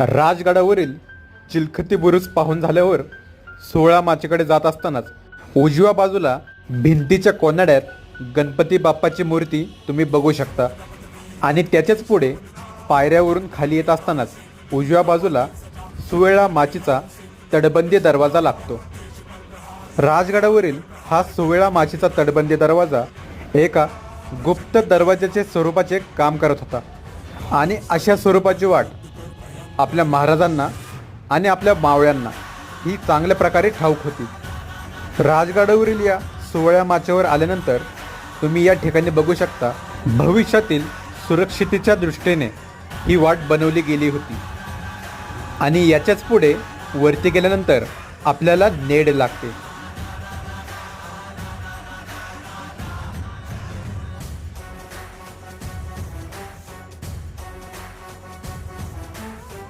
राजगडावरील चिलखती बुरुज पाहून झाल्यावर सोळा माचेकडे जात असतानाच उजव्या बाजूला भिंतीच्या कोनाड्यात गणपती बाप्पाची मूर्ती तुम्ही बघू शकता. आणि त्याच्याच पुढे पायऱ्यावरून खाली येत असतानाच उजव्या बाजूला सुवेळा माचीचा तटबंदी दरवाजा लागतो. राजगडावरील हा सुवेळा माचीचा तटबंदी दरवाजा एका गुप्त दरवाजाचे स्वरूपाचे काम करत होता. आणि अशा स्वरूपाची वाट आपल्या महाराजांना आणि आपल्या मावळ्यांना ही चांगल्या प्रकारे ठाऊक होती. राजगडावरील या सोहळ्या माचेवर आल्यानंतर तुम्ही या ठिकाणी बघू शकता भविष्यातील सुरक्षितेच्या दृष्टीने ही वाट बनवली गेली होती. आणि याच्याच पुढे वरती गेल्यानंतर आपल्याला नेड लागते.